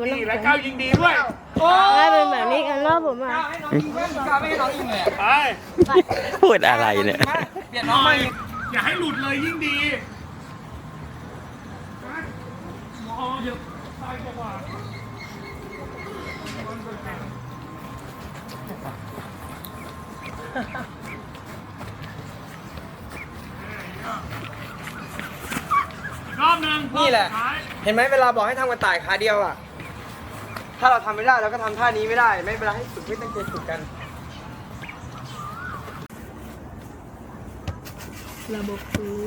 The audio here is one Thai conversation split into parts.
มันต้องนี่แล้วก้าวยิงดีด้วยถ้าเป็นแบบนี้กันรอบผมอะ ให้น้องยิงไหมกล้าไม่ให้น้องยิงเลยอะไปพูดอะไรเนี่ย เปลี่ยนน้องมายิงอย่าให้หลุดเลยยิ่งดีมองเยอะซ้ายกว่า รอบหนึ่งนี่แหละรอบสุดท้าย เห็นไหมเวลาบอกให้ทำกระต่ายขาเดียวอะ ถ้าเราทำไม่ได้เราก็ทำท่านี้ไม่ได้ ไม่เป็นไรให้ฝึกไม่ตั้งใจฝึกกัน ระบบนี้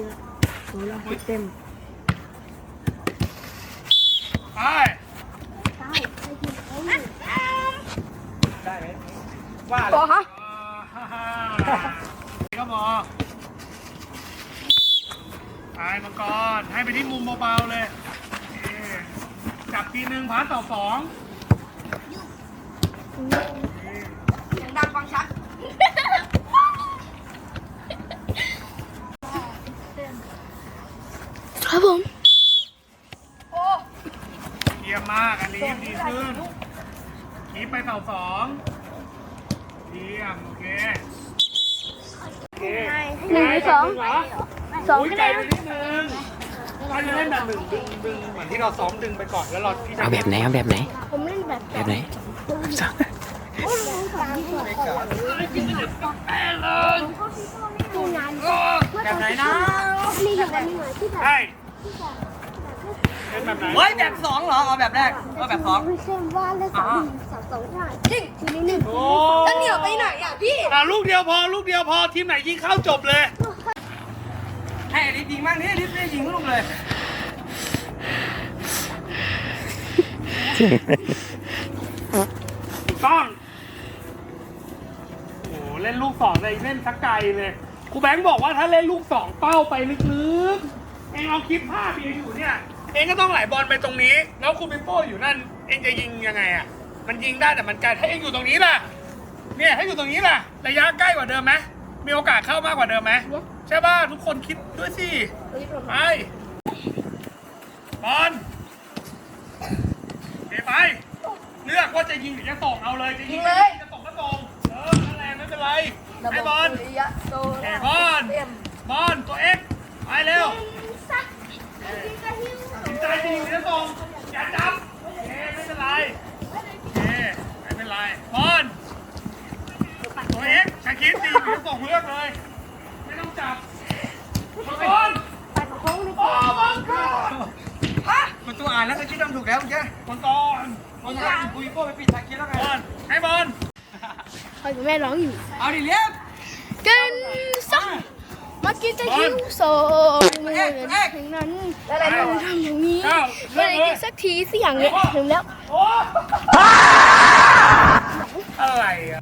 โซลาร์ซิสเต็มไปได้ไหมว่าพอฮะอ่าฮ่าฮ่าก็พอไปมังกรให้ไปที่มุมเบาๆเลยโอเคจับทีหนึ่งพาต่อสอง ดังฟังชัดครับผมเยี่ยมมากอันนี้ดีขึ้นขีไปต่อสองเยี่ยมโอเคโอเคหนึ่งหรือสองเหรอสองอุ้ยก็ไกลได้ไปนิดนึงถ้าจะเล่นแบบหนึ่งดึงดึงเหมือนที่เราซ้อมดึงไปก่อนแล้วเราที่จะ เอาแบบไหนเอาแบบไหน ผมเล่นแบบ แบบไหนสองตู้นาน แบบไหนนะนี่แบบนี้เหมือนที่แบบใช่เล่นแบบไหนเฮ้ยแบบสองเหรอเอาแบบแรกเอาแบบสองไม่ใช่ว่าเล่นสองสองสองท่าจริงทีนี้หนึ่งโอ้แล้วเหนียวไปไหนอะพี่อะลูกเดียวพอลูกเดียวพอทีมไหนยิงเข้าจบเลย ให้อลิฟยิงบ้างนี่อลิฟไม่ได้ยิงลูกเลย ถูกต้องโอ้โห เล่นลูกสองเลยเล่นสักไกลเลยครูแบงค์บอกว่าถ้าเล่นลูกสองเป้าไปลึกๆ เองเอาคลิปภาพเองอยู่เนี่ย เองก็ต้องไหลบอลไปตรงนี้ แล้วครูปิโป้อยู่นั่น เองจะยิงยังไงอะ มันยิงได้แต่มันไกลถ้าเองอยู่ตรงนี้ล่ะ เนี่ยถ้อยู่ตรงนี้ล่ะ ระยะใกล้กว่าเดิมไหมมีโอกาสเข้ามากกว่าเดิมไหมใช่ป่ะทุกคนคิดด้วยสิไปบอลเทไป เลือกว่าจะยิงหรือจะส่งเอาเลยจะยิงเลย เป็นไรให้บอลเอ้บอลบอลตัวเอ็กซ์ไปเร็วตัดสินใจจะยิงหรือจะส่งอย่าจับโอเคไม่เป็นไรโอเคไม่เป็นไรบอลตัวเอ็กซ์ชาคิดจะยิงหรือจะส่งเลือกเลย ไม่ต้องจับบอลไปประคองเลยโอ้มังกรมันตัวอ่านแล้วก็คิดทำถูกแล้วเมื่อกี้มังกรมันจะให้ปุยโป้ไปปิดทางคิดแล้วไงบอลให้บอล เขาอยู่แม่ร้องอยู่ เอาดิเลี้ยบกันสักมากินจะหิวโซมือถึงนั้นอะไรทำอย่างนี้ไม่ได้กินสักทีสิอย่างเงี้ยถึงแล้วโอ้อะไรอะ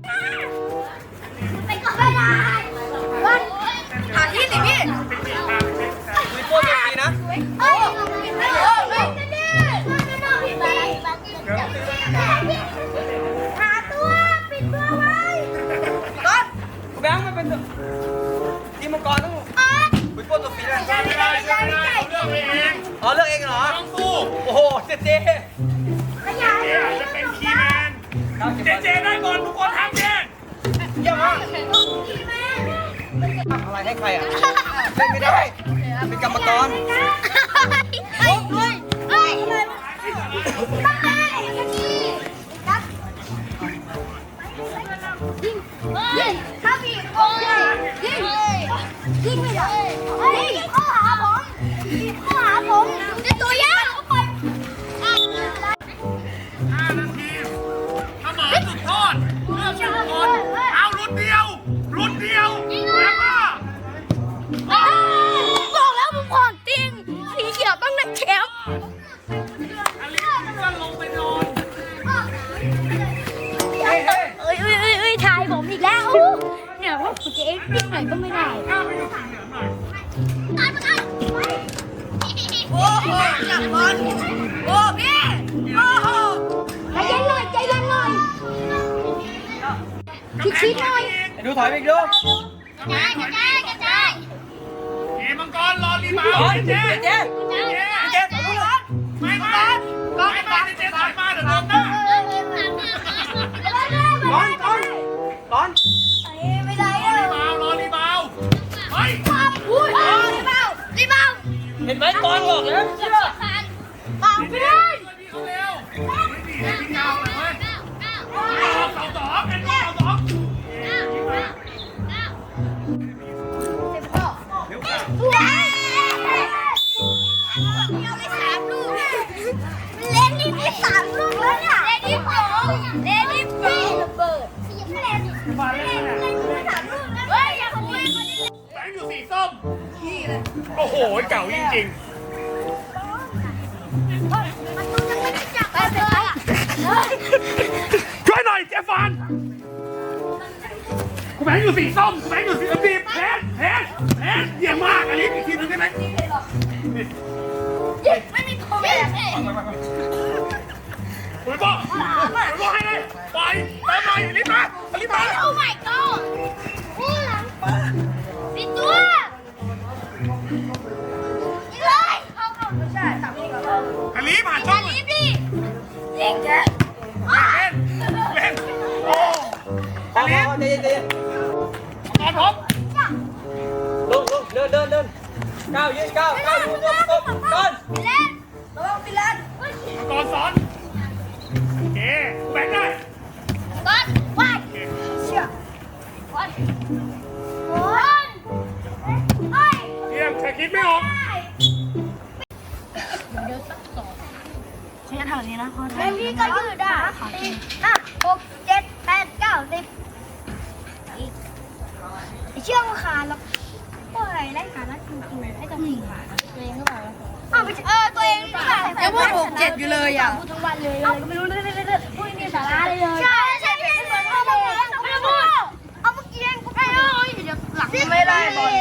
ไปก่อนไม่ได้วันหาที่สิพี่เป็นปีทางเป็นทางปุยโป้ตัวปีนะเอ้ยเอ้ยเอ้ยนี่หาตัว เป็นทีมมังกรต้องปุยโป้ตัวปีนะไม่ได้ไม่ได้เลือกเองอ๋อเลือกเองเหรอต้องสู้โอ้โหเจเจขยายเจะเป็นคีแมนเจเจได้บอลทุกคนทำเจเยี่ยมมากทำอะไรให้ใครอะเล่นไม่ได้เป็นกรรมกรเฮ้ยเฮ้ย โอ้พี่โอ้โหใจเย็นหน่อยใจเย็นหน่อยชิดๆหน่อยดูถอยไปอีกดูกระจายกระจายกระจายเอมังกรรอรีบาวถอยเจเจ๊เจเจ๊เจเจ๊ขอโทษไม่บอลไม่บมาเจ๊ถอยมาเดี๋ยวโดนหน้าร้อนร้อนร้อนไม่ได้รอรีบาวรอรีบาวเฮ้ยอุ้ยรีบาวรีบาวเห็นไหมกอนบอกแล้วเปล่าไม่ได้ช่วยพี่เขาเร็วไม่ดีให้พี่ยาวเลยเว้ยเสาสองเอ็นเสาสองว้าวเอาไปสามลูกเล่นนี่ได้สามลูกแล้วเนี่ยเล่นเล่นนี่สี่ระเบิดไม่เล่นมาเล่นเนี่ยสามลูกแล้วเฮ้ยอย่าขโมยคนนี้แบงค์อยู่สีส้ม โอ้โห เก่าจริงมั ช่วยหน่อยเจฟานกูแบงค์อยู่สีส้มกูแบงค์อยู่สีบีบแพนแพนแพนเยี่ยมมากอันนี้อีกทีนึงได้ไหมไม่มีผมเลยคุยบอกคุยบอกให้เลยไปไปหน่อยรีบมารีบมาโอ้ my god ใจเย็นใจเย็นตอนพบลงลงเดินเดินเดินก้าวยืนก้าวก้าวยืนก้าวก้าวก้าวเล่นระวังปิดเล่นตอนสอนโอเคกูแบงได้ก้อนว่ายเชื่อก้อนก้อนเฮ้ยเยี่ยมแต่คิดไม่ออกเล่นนี่ก็ยืดได้สี่ห้าหกเจ็ดแปดเก้าสิบ เชื่อว่าขาดแล้วก็อะไรไล่ขาดแล้วจริงๆให้จะหนีขาดตัวเองก็บอกอ้าวไม่ใช่เออตัวเองหรือเปล่ายังพูดหกเจ็ดอยู่เลยอะพูดทั้งวันเลยเลยก็ไม่รู้เรื่อยๆพูดนี่สาระเลยเลยใช่ใช่พี่เหมือนพ่อเลยไม่ต้องพูดเอาเมื่อกี้เองไอ้เอ้ยเดี๋ยวหลังไม่ได้บอล